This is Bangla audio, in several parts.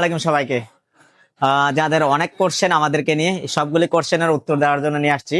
আলাইকুম সবাইকে। যাদের অনেক কোশ্চেন আমাদেরকে নিয়ে, সবগুলি কোশ্চেনের উত্তর দেওয়ার জন্য নিয়ে আসছি।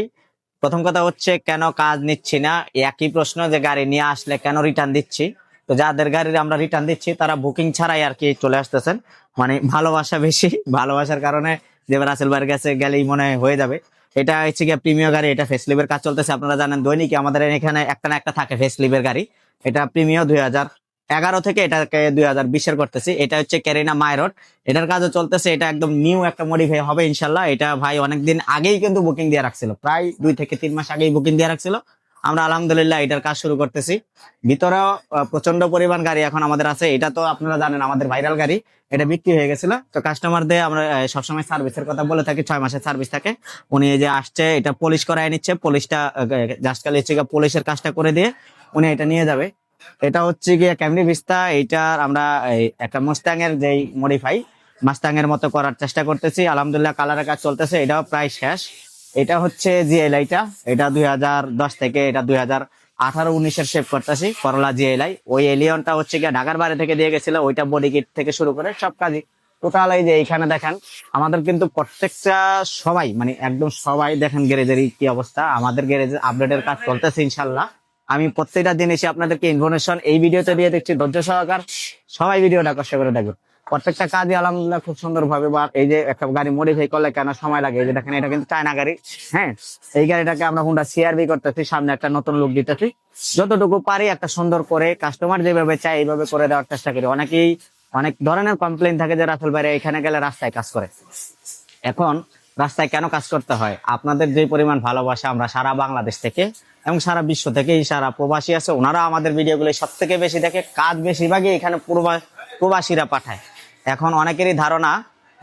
প্রথম কথা হচ্ছে, কেন কাজ নিচ্ছি না? একই প্রশ্ন, যে গাড়ি নিয়ে আসলে কেন রিটার্ন দিচ্ছি? তো যাদের গাড়ির আমরা রিটার্ন দিচ্ছি, তারা বুকিং ছাড়াই আর কি চলে আসতেছেন। মানে ভালোবাসা বেশি, ভালোবাসার কারণে যে রাসেল বাড়ির কাছে গেলেই মনে হয় যাবে। এটা হচ্ছে গিয়ে প্রিমিয়ার গাড়ি, এটা ফেসলিভের কাজ চলতেছে। আপনারা জানেন দৈনিক আমাদের এখানে একটা না একটা থাকে ফেসলিভের গাড়ি। এটা প্রিমিয়ার দুই হাজার এগারো থেকে এটাকে দুই হাজার বিশের করতেছি। এটা হচ্ছে ক্যারিনা মাইরোড এটার কাজও চলতেছে এটা একদম নিউ একটা মডিফাই হবে ইনশাল্লাহ। এটা ভাই অনেকদিন আগেই কিন্তু বুকিং দিয়ে রাখছিল প্রায় দুই থেকে তিন মাস আগেই বুকিং দিয়ে রাখছিল। আমরা আলহামদুলিল্লাহ এটার কাজ শুরু করতেছি। ভিতরেও আহ, প্রচণ্ড পরিমাণ গাড়ি এখন আমাদের আছে। এটা তো আপনারা জানেন আমাদের ভাইরাল গাড়ি। এটা বিক্রি হয়ে গেছিল। তো কাস্টমারদের আমরা সবসময় সার্ভিসের কথা বলে থাকি ছয় মাসের সার্ভিস থাকে। উনি যে আসছে এটা পলিশ করায় নিচ্ছে। পলিশটা জাস্ট হচ্ছে পলিশের কাজটা করে দিয়ে উনি এটা নিয়ে যাবে। এটা হচ্ছে গিয়ে ক্যামরি ভিস্তা এইটার আমরা একটা মুস্তাং এর যেই মডিফাই মাস্তাং এর মতো করার চেষ্টা করতেছি। আলহামদুলিল্লাহ কালারের কাজ চলতেছে, এটাও প্রায় শেষ। এটা হচ্ছে জিএলআইটা এটা দুই হাজার দশ থেকে এটা দুই হাজার আঠারো উনিশের শেপ করতেছি করলা জিএলআই ওই এলিয়নটা হচ্ছে গিয়ে ঢাকার বাড়ি থেকে দিয়ে গেছিল, ওইটা বডি কিট থেকে শুরু করে সব কাজই। টোটাল এই যে এইখানে দেখেন, আমাদের কিন্তু প্রত্যেকটা সবাই মানে একদম সবাই দেখেন গ্যারেজের কি অবস্থা। আমাদের গ্যারেজের আপডেটের কাজ চলতেছে ইনশাল্লাহ। আমি প্রত্যেকটা জিনিসে আপনাদেরকে ইনফরমেশন এই ভিডিওতে দিয়ে দেখছি ধৈর্য সহকার সবাই ভিডিওটা কষ্ট করে দেখবেন প্রত্যেকটা কাজই আলহামদুলিল্লাহ খুব সুন্দর ভাবে বা এই যে একটা গাড়ি মডিফাই করলে কেন সময় লাগে? এই যে দেখেন, এটা কিন্তু চায়না গাড়ি হ্যাঁ? এই গাড়িটাকে আমরা হুন্ডা সিআরবি করতেছি, সামনে একটা নতুন লুক দিতেছি। যতটুকু পারি একটা সুন্দর করে কাস্টমার যেভাবে চায় এইভাবে করে দেওয়ার চেষ্টা করি। অনেকেই অনেক ধরনের কমপ্লেন থাকে যে, রাসেল বাইরে এখানে গেলে রাস্তায় কাজ করে। এখন রাস্তায় কেন কাজ করতে হয়? আপনাদের যে পরিমাণ ভালোবাসা আমরা সারা বাংলাদেশ থেকে এবং সারা বিশ্ব থেকে এই সারা প্রবাসী আছে, ওনারা আমাদের ভিডিওগুলো সব থেকে বেশি দেখে, কাজ বেশিরভাগই এখানে প্রবাসীরা পাঠায়। এখন অনেকেরই ধারণা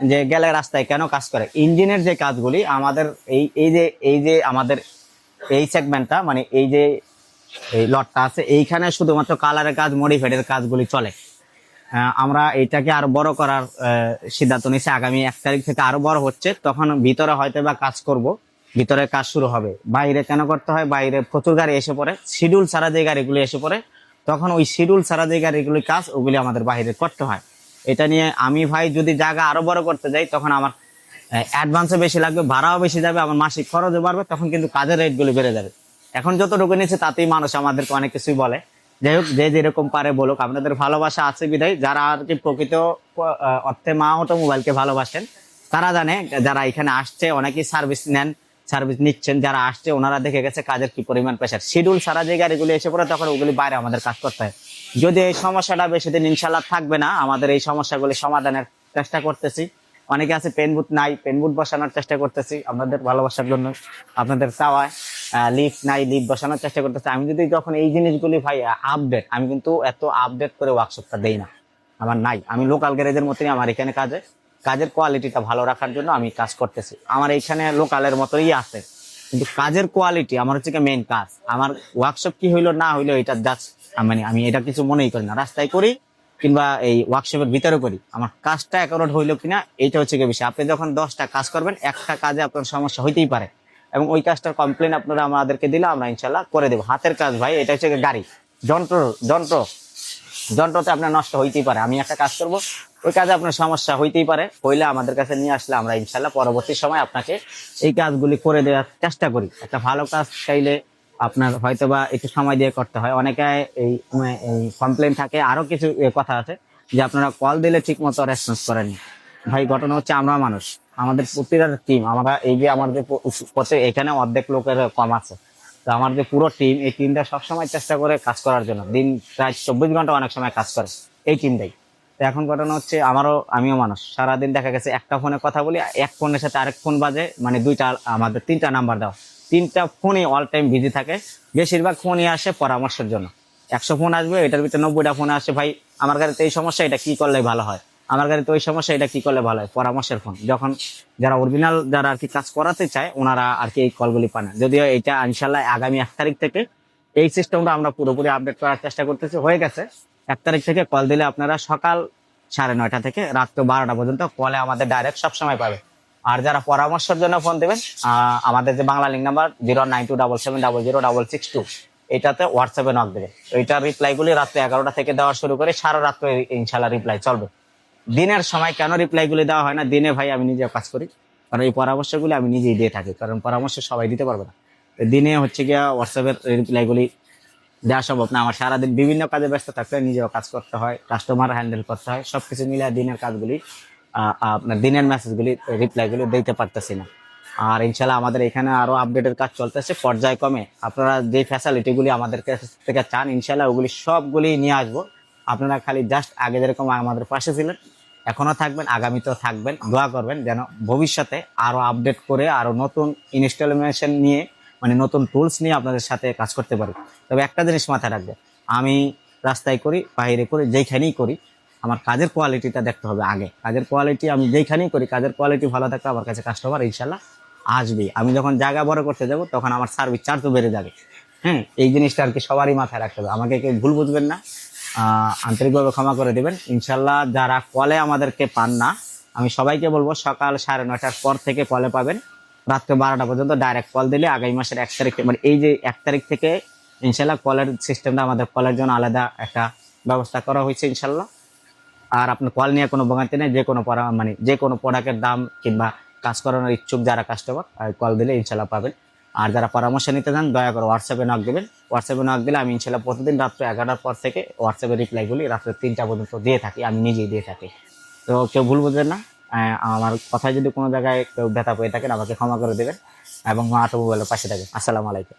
যে গেলে রাস্তায় কেন কাজ করে? ইঞ্জিনের যে কাজগুলি, আমাদের এই এই যে এই যে আমাদের এই সেগমেন্টটা মানে এই যে এই লটটা আছে, এইখানে শুধুমাত্র কালারের কাজ মডিফাইডের কাজগুলি চলে। আমরা এটাকে আরও বড় করার সিদ্ধান্ত নিয়েছি। আগামী এক তারিখ থেকে আরও বড় হচ্ছে। তখন ভিতরে হয়তো বা কাজ করব। ভিতরে কাজ শুরু হবে। বাইরে কেন করতে হয়? বাইরে প্রচুর গাড়ি এসে পড়ে। শিডিউল ছাড়া যে গাড়িগুলি এসে পড়ে, তখন ওই শিডিউল ছাড়া যে গাড়িগুলি কাজ, ওগুলি আমাদের বাইরে করতে হয়। এটা নিয়ে আমি ভাই যদি জায়গা আরও বড় করতে যাই, তখন আমার অ্যাডভান্সও বেশি লাগবে, ভাড়াও বেশি যাবে, আমার মাসিক খরচও বাড়বে, তখন কিন্তু কাজের রেটগুলি বেড়ে যাবে। এখন যতটুকু নিচ্ছে তাতেই মানুষ আমাদেরকে অনেক কিছুই বলে। যাই হোক, যে যেরকম পারে বলুক, আপনাদের ভালোবাসা আছে বিধায় যারা আর কি প্রকৃত অর্থে মা অটোমোবাইলকে ভালোবাসেন, তারা জানে যারা এখানে আসছে, অনেকেই সার্ভিস নেন সার্ভিস নিচ্ছেন, যারা আসছে, ওনারা দেখে গেছে কাজের কি পরিমাণ প্রেশার শিডিউল সারা যে গাড়িগুলি এসে পড়ে, তখন ওগুলি বাইরে আমাদের কাজ করতে হয়। যদি এই সমস্যাটা বেশি দিন ইনশাল্লাহ থাকবে না, আমাদের এই সমস্যাগুলি সমাধানের চেষ্টা করতেছি। অনেকে আছে পেন বুথ নাই পেন বুথ বসানোর চেষ্টা করতেছি আপনাদের ভালোবাসার জন্য। আপনাদের চাওয়ায় লিফট নাই লিফট বসানোর চেষ্টা করতেছি। আমি যদি যখন এই জিনিসগুলি ভাই আপডেট আমি কিন্তু এত আপডেট করে ওয়ার্কশপটা দেই না। আমার নাই। আমি লোকাল গ্যারেজের মতোই আমার এখানে কাজে। কাজের কোয়ালিটিটা ভালো রাখার জন্য আমি কাজ করতেছি। আমার এইখানে লোকালের মতোই আছে। কিন্তু কাজের কোয়ালিটি আমার হচ্ছে মেন কাজ। আমার ওয়ার্কশপ কি হইল, না হইল, এটা জাস্ট মানে আমি এটা কিছু মনেই করি না। রাস্তায় করি কিংবা এই ওয়ার্কশপের ভিতরে করি। আমার কাজটা অ্যাকোরেট হইল কিনা, এইটা হচ্ছে গিয়ে বিষয়। আপনি যখন দশটা কাজ করবেন, একটা কাজে আপনার সমস্যা হইতেই পারে। এবং ওই কাজটার কমপ্লেন আপনারা আমাদেরকে দিলে আমরা ইনশাল্লাহ করে দেবো। হাতের কাজ ভাই, এটা হচ্ছে গাড়ি। যন্ত্র যন্ত্র। যন্ত্রতে আপনার নষ্ট হইতেই পারে। আমি একটা কাজ করব, ওই কাজে আপনার সমস্যা হইতেই পারে। হইলে আমাদের কাছে নিয়ে আসলে আমরা ইনশাল্লাহ পরবর্তী সময় আপনাকে এই কাজগুলি করে দেওয়ার চেষ্টা করি। একটা ভালো কাজ চাইলে আপনার হয়তো বা একটু সময় দিয়ে করতে হয়। অনেকে এই এই কমপ্লেন থাকে। আরও কিছু কথা আছে যে আপনারা কল দিলে ঠিক মতো রেসপন্স করেননি ভাই, ঘটনা হচ্ছে আমরা মানুষ। আমাদের প্রতিটা টিম আমরা এই যে আমাদের প্রত্যেক এখানে অর্ধেক লোকের কম আছে। তো আমার যে পুরো টিম এই টিমটা সবসময় চেষ্টা করে কাজ করার জন্য। দিন প্রায় চব্বিশ ঘণ্টা অনেক সময় কাজ করে এই টিমটাই তো এখন ঘটনা হচ্ছে আমারও, আমিও মানুষ। সারাদিন দেখা গেছে একটা ফোনে কথা বলি, এক ফোনের সাথে আরেক ফোন বাজে মানে দুইটা, আমাদের তিনটা নাম্বার দেওয়া তিনটা ফোনই অল টাইম বিজি থাকে। বেশিরভাগ ফোনই আসে পরামর্শের জন্য। একশো ফোন আসবে, এটার ভিতরে নব্বইটা ফোন আসে, ভাই, আমার গাড়িতে এই সমস্যা, এটা কি করলে ভালো হয়? আমার গাড়িতে ওই সমস্যা, এটা কি করলে ভালো হয়? পরামর্শের ফোন। যখন যারা অরিজিনাল যারা আর কি কাজ করাতে চায়, ওনারা আর কি এই কলগুলি পান। যদিও এটা ইনশাল্লাহ আগামী এক তারিখ থেকে এই সিস্টেমটা আমরা পুরোপুরি আপডেট করার চেষ্টা করতেছি, হয়ে গেছে। এক তারিখ থেকে কল দিলে আপনারা সকাল সাড়ে নয়টা থেকে রাত্র বারোটা পর্যন্ত কলে আমাদের ডাইরেক্ট সবসময় পাবে। আর যারা পরামর্শের জন্য ফোন দেবেন আমাদের যে Bangla link number zero nine two double seven double zero double six two এটাতে হোয়াটসঅ্যাপে নক দেবে এইটার রিপ্লাইগুলি রাত্রে এগারোটা থেকে দেওয়া শুরু করে সারা রাত্রে ইনশাল্লাহ রিপ্লাই চলবে। দিনের সময় কেন রিপ্লাইগুলি দেওয়া হয় না? দিনে ভাই আমি নিজে কাজ করি, কারণ এই পরামর্শগুলি আমি নিজেই দিয়ে থাকি, কারণ পরামর্শ সবাই দিতে পারবে না। দিনে হচ্ছে গিয়া হোয়াটসঅ্যাপের রিপ্লাইগুলি দেওয়া সম্ভব না। আমার সারাদিন বিভিন্ন কাজে ব্যস্ত থাকতে হয়, নিজেও কাজ করতে হয় কাস্টমার হ্যান্ডেল করতে হয় সব কিছু মিলে দিনের কাজগুলি আপনার দিনের মেসেজগুলি রিপ্লাইগুলি দিতে পারতেছি না। আর ইনশাল্লাহ আমাদের এখানে আরও আপডেটের কাজ চলতেছে পর্যায়ক্রমে। আপনারা যে ফ্যাসিলিটিগুলি আমাদের কাছ থেকে চান ইনশাল্লাহ ওগুলি সবগুলি নিয়ে আসব। আপনারা খালি জাস্ট আগে যেরকম আমাদের পাশে ছিলেন এখনও থাকবেন, আগামীতেও থাকবেন। দোয়া করবেন যেন ভবিষ্যতে আরও আপডেট করে আরও নতুন ইনস্টলমেশন নিয়ে মানে নতুন টুলস নিয়ে আপনাদের সাথে কাজ করতে পারি। তবে একটা জিনিস মাথায় রাখবেন, আমি রাস্তায় করি, বাইরে করি, যেইখানেই করি আমার কাজের কোয়ালিটিটা দেখতে হবে আগে। কাজের কোয়ালিটি আমি যেইখানেই করি, কাজের কোয়ালিটি ভালো থাকলে আমার কাছে কাস্টমার ইনশাল্লাহ আসবে আমি যখন জায়গা বড় করতে যাব, তখন আমার সার্ভিস চার্জও বেড়ে যাবে। হ্যাঁ এই জিনিসটা আর কি সবারই মাথায় রাখতে হবে। আমাকে কেউ ভুল বুঝবেন না। আন্তরিকভাবে ক্ষমা করে দেবেন। ইনশাল্লাহ যারা কলে আমাদেরকে পান না, আমি সবাইকে বলব সকাল সাড়ে নয়টার পর থেকে কলে পাবেন। রাত্রে বারোটা পর্যন্ত ডাইরেক্ট কল দিলে আগামী মাসের এক তারিখ মানে এই যে এক তারিখ থেকে ইনশাল্লাহ কলের সিস্টেমটা আমাদের কলের জন্য আলাদা একটা ব্যবস্থা করা হয়েছে ইনশাল্লাহ। আর আপনার কল নিয়ে কোনো ভোগান্তি নেই, যে কোনো মানে যে কোনো প্রোডাক্টের দাম কিংবা কাজ করানোর ইচ্ছুক যারা কাস্টমার কল দিলে ইনশাল্লাহ পাবেন। আর যারা পরামর্শ নিতে চান, দয়া করে হোয়াটসঅ্যাপে নক দেবেন। হোয়াটসঅ্যাপে নক দিলে আমি ইনশাল্লাহ প্রতিদিন রাত্রে এগারোটার পর থেকে হোয়াটসঅ্যাপে রিপ্লাইগুলি রাত্রে তিনটা পর্যন্ত দিয়ে থাকি, আমি নিজেই দিয়ে থাকি। তো কেউ ভুল বুঝবেন না আমার কথায় যদি কোনো জায়গায় কেউ ব্যথা পেয়ে থাকেন, আমাকে ক্ষমা করে দেবেন এবং মা অটোমোবাইলের পাশে থাকেন। আসসালামু আলাইকুম।